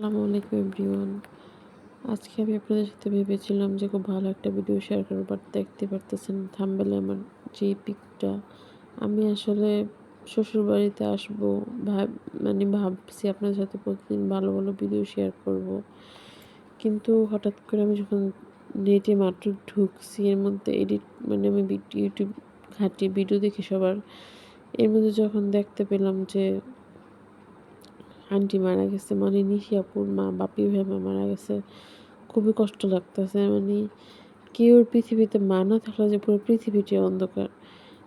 আসসালামু আলাইকুম এভরিওয়ান। আজকে আমি আপনাদের সাথে ভেবেছিলাম যে খুব ভালো একটা ভিডিও শেয়ার করব বাট দেখতে পারতেছেন থাম্বেলে আমার যে পিকটা। আমি আসলে শ্বশুর বাড়িতে আসব, ভাব মানে ভাবছি আপনাদের সাথে প্রতিদিন ভালো ভালো ভিডিও শেয়ার করব। কিন্তু হঠাৎ করে আমি যখন নেটে মাত্র ঢুকছি, এর মধ্যে এডিট মানে আমি ইউটিউব ঘাঁটি ভিডিও দেখি সবার, এর মধ্যে যখন দেখতে পেলাম যে আন্টি মারা গেছে মানে নিশিয়াপুর মা, বাপি ভেবে মারা গেছে। খুবই কষ্ট লাগতেছে মানে কেউ পৃথিবীতে মা না থাকলে যে পুরো পৃথিবীটি অন্ধকার।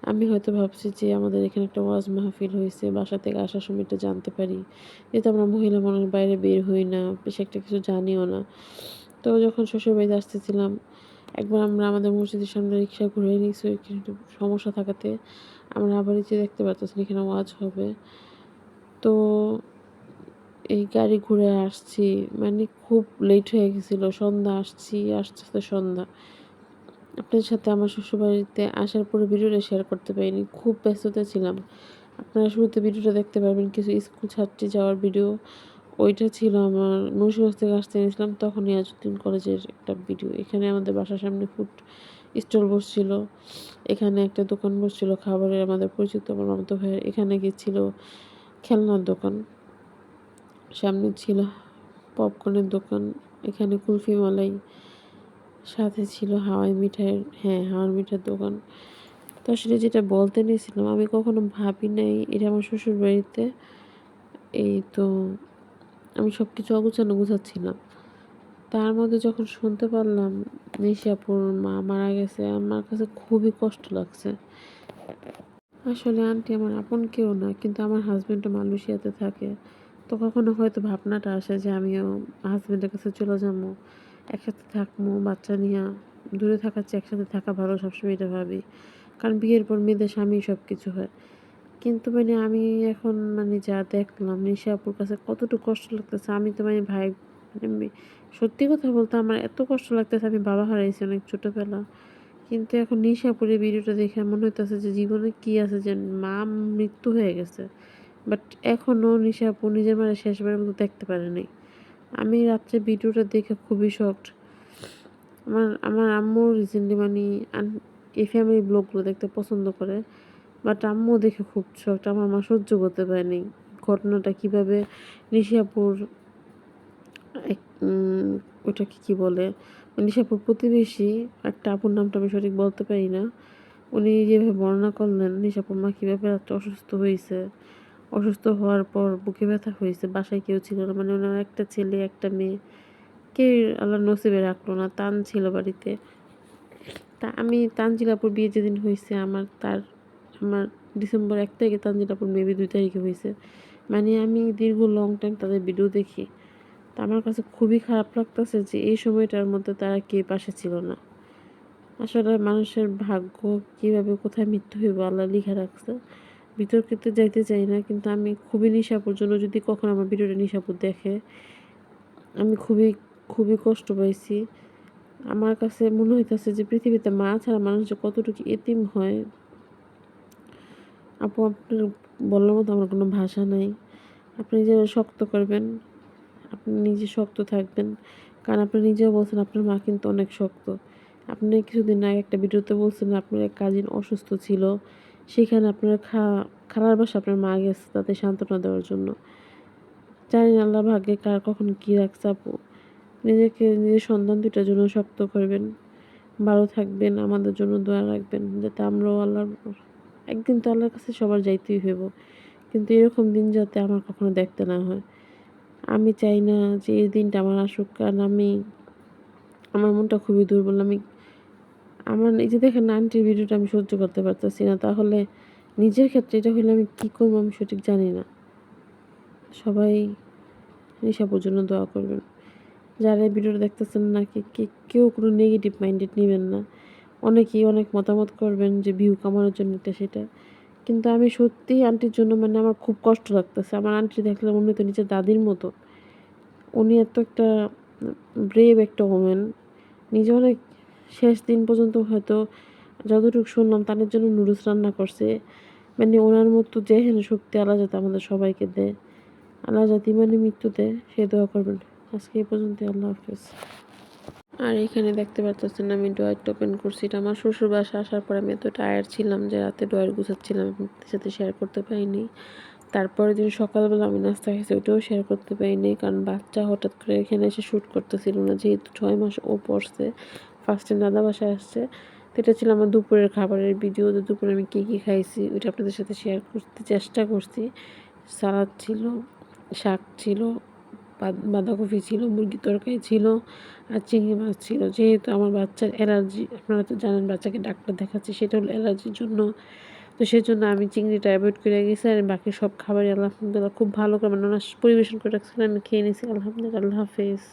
আমি হয়তো ভাবছি যে আমাদের এখানে একটা ওয়াজ মাহফিল হয়েছে, বাসা থেকে আসার সময় এটা জানতে পারি। যেহেতু আমরা মহিলা মানুষ, বাইরে বের হই না, বেশি একটা কিছু জানিও না। তো যখন শ্বশুর বাড়িতে আসতেছিলাম, একবার আমরা আমাদের মসজিদের সামনে রিক্সা ঘুরে নিয়েছি একটু সমস্যা থাকাতে। আমরা আবার যে দেখতে পাচ্ছি এখানে ওয়াজ হবে। তো এই গাড়ি ঘুরে আসছি। মানে খুব লেট হয়ে গেছিল, সন্ধ্যা আসছি, আসতে আসতে সন্ধ্যা। আপনাদের সাথে আমার শ্বশুরবাড়িতে আসার পরে ভিডিওটা শেয়ার করতে পারিনি, খুব ব্যস্ততা ছিলাম। আপনারা শুরুতে ভিডিওটা দেখতে পারবেন, কিছু স্কুল ছাত্রী যাওয়ার ভিডিও ওইটা ছিল আমার মুন্সিগঞ্জ থেকে আসতে নিয়েছিলাম তখন ইয়াজুদ্দিন কলেজের একটা ভিডিও এখানে আমাদের বাসার সামনে ফুড স্টল বসছিল। এখানে একটা দোকান বসছিল, খাবারের আমাদের পরিচিত আমার মামাতো ভাইয়ের। এখানে গেছিল খেলনার দোকান। সামনে ছিল পপকর্নের দোকান, এখানে কুলফি মালাই সাথে ছিল হাওয়াই মিঠাইয়ের হ্যাঁ হাওয়াই মিঠাইয়ের দোকান। তো আসলে যেটা বলতে নিয়েছিলাম, আমি কখনো ভাবি নাই, এটা আমার শ্বশুর বাড়িতে এই তো আমি সব কিছু অগুছানো গুছাচ্ছিলাম। তার মধ্যে যখন শুনতে পারলাম, নিশাপুর মা মারা গেছে, আমার কাছে খুবই কষ্ট লাগছে। আসলে আন্টি আমার আপন কেউ না, কিন্তু আমার হাজব্যান্ডও মালয়েশিয়াতে থাকে। তো কখনো হয়তো ভাবনাটা আসে যে আমিও হাজব্যান্ডের কাছে চলে যাব, একসাথে থাকব, বাচ্চা নিয়ে দূরে থাকার চেয়ে একসাথে থাকা ভালো সবসময় এটা ভাবি। কারণ বিয়ের পর মেয়েদের স্বামী সব কিছু হয়। কিন্তু মানে আমি এখন মানে যা দেখলাম নিশা আপুর কাছে কতটুকু কষ্ট লাগতেছে, আমি তো মানে ভাই মানে সত্যি কথা বলতে আমার এত কষ্ট লাগতেছে, আমি বাবা হারাইছি অনেক ছোটোবেলা। কিন্তু এখন নিশাপুরের ভিডিওটা দেখে মনে হইতেছে যে জীবনে কি আছে যে মা মৃত্যু হয়ে গেছে। বাট এখনও নিশা আপু নিজের মানে শেষবারের মতো দেখতে পারেনি। আমি রাত্রে ভিডিওটা দেখে খুবই শক্ট আমার আমার আম্মু রিসেন্টলি মানে এই ফ্যামিলি ব্লগগুলো দেখতে পছন্দ করে। বাট আম্মু দেখে খুব শক্ট আমার মা সহ্য করতে পারেনি। ঘটনাটা কীভাবে নিশাপুর এক ওটাকে কী বলে? নিশাপুর প্রতিবেশী, একটা আপুর নামটা আমি সঠিক বলতে পারি না। উনি যেভাবে বর্ণনা করলেন নিশাপুর মা কীভাবে রাত্রে অসুস্থ হয়েছে। অসুস্থ হওয়ার পর বুকে ব্যথা হয়েছে, বাসায় কেউ ছিল না মানে ওনার একটা ছেলে, একটা মেয়ে। কে আল্লাহ নসিবে রাখল না, তান ছিল বাড়িতে। তা আমি তানজিলাপুর বিয়ে যেদিন হয়েছে, আমার তার, আমার ডিসেম্বর এক তারিখে তানজিলাপুর মেবি দুই তারিখে হয়েছে। মানে আমি দীর্ঘ লং টাইম তাদের ভিডিও দেখি। তা আমার কাছে খুবই খারাপ লাগতেছে যে এই সময়টার মধ্যে তারা কে পাশে ছিল না। আসলে মানুষের ভাগ্য কীভাবে কোথায় মৃত্যু হইব, আল্লাহ লিখে রাখছে। বিতর্কিতে যাইতে চাই না, কিন্তু আমি খুবই নিশাপুর জন্য যদি কখনো আমার ভিডিওটা নিশাপুর দেখে। আমি খুবই খুবই কষ্ট পাইছি। আমার কাছে মনে হইতেছে যে পৃথিবীতে মা ছাড়া মানুষ যে কতটুকু এতিম হয়, আপু আপনার বলার মতো আমার কোনো ভাষা নাই। আপনি যে শক্ত করবেন, আপনি নিজে শক্ত থাকবেন। কারণ আপনি নিজেও বলছেন আপনার মা কিন্তু অনেক শক্ত। আপনি কিছুদিন আগে একটা ভিডিওতে বলছেন আপনার কাজিন অসুস্থ ছিল। সেখানে আপনার খা খারাপ বাসা আপনার মা গেছে তাদের সান্ত্বনা দেওয়ার জন্য। জানি আল্লাহ ভাগ্যে কার কখন কী রাখছে আপু। নিজেকে, নিজের সন্তান দুইটার জন্য শক্ত করবেন। ভালো থাকবেন, আমাদের জন্য দোয়া রাখবেন, যাতে আমরাও আল্লাহর, একদিন তো আল্লাহর কাছে সবার যাইতেই হইব। কিন্তু এরকম দিন যাতে আমার কখনো দেখতে না হয়। আমি চাই না যে এই দিনটা আমার আসুক, কারণ আমি, আমার মনটা খুবই দুর্বল। আমি আমার এই যে দেখেন আন্টির ভিডিওটা আমি সহ্য করতে পারতেছি না, তাহলে নিজের ক্ষেত্রে এটা হলে আমি কী করব আমি সঠিক জানি না। সবাই নিশাপুর জন্য দোয়া করবেন। যারা এই ভিডিওটা দেখতেছেন নাকি কেউ কোনো নেগেটিভ মাইন্ডেড নেবেন না। অনেকেই অনেক মতামত করবেন যে ভিউ কামানোর জন্য এটা সেটা। কিন্তু আমি সত্যিই আন্টির জন্য মানে আমার খুব কষ্ট লাগতেছে। আমার আন্টি দেখলে মনে তো নিজের দাদির মতো। উনি এত একটা ব্রেভ একটা ওমেন নিজে অনেক শেষ দিন পর্যন্ত হয়তো যতটুকু শুনলাম তাদের জন্য নুডলস রান্না করছে। মানে ওনার মতো যেহেন শক্তি আলা যাতে আমাদের সবাইকে দেয়। আল্লাহ যাতে মানে মৃত্যু দেয় সে দোয়া করবেন। আজকে এই পর্যন্ত, আল্লাহ হাফেজ। আর এখানে দেখতে পারতেছেন আমি ডয়ারটা ওপেন করছি। এটা আমার শ্বশুর বাসা আসার পর আমি এত টায়ার্ড ছিলাম যে রাতে ডয়ার গুছাচ্ছিলাম, আপনাদের সাথে শেয়ার করতে পারিনি। তারপরের দিন সকালবেলা আমি নাস্তা খেয়েছি, ওইটাও শেয়ার করতে পারিনি। কারণ বাচ্চা হঠাৎ করে এখানে এসে শ্যুট করতেছিল না, যেহেতু ছয় মাস ও পড়ছে। ফার্স্ট দাদা বাসায় আসছে। তো এটা ছিল আমার দুপুরের খাবারের ভিডিও তো দুপুরে আমি কী কী খাইছি ওইটা আপনাদের সাথে শেয়ার করতে চেষ্টা করছি। সালাদ ছিল, শাক ছিল বাঁধাকপি ছিল, মুরগির তরকারি ছিল, আর চিংড়ি মাছ ছিল। যেহেতু আমার বাচ্চার অ্যালার্জি, আপনারা তো জানেন বাচ্চাকে ডাক্তার দেখাচ্ছি, সেটা হলো অ্যালার্জির জন্য। তো সেই জন্য আমি চিংড়িটা অ্যাভয়েড করে গেছি আর বাকি সব খাবারই আলহামদুলিল্লাহ খুব ভালো করে মানে পরিবেশন করে রাখছিলাম, আমি খেয়ে নিয়েছি আলহামদুলিল্লাহ, আল্লাহ হাফেজ।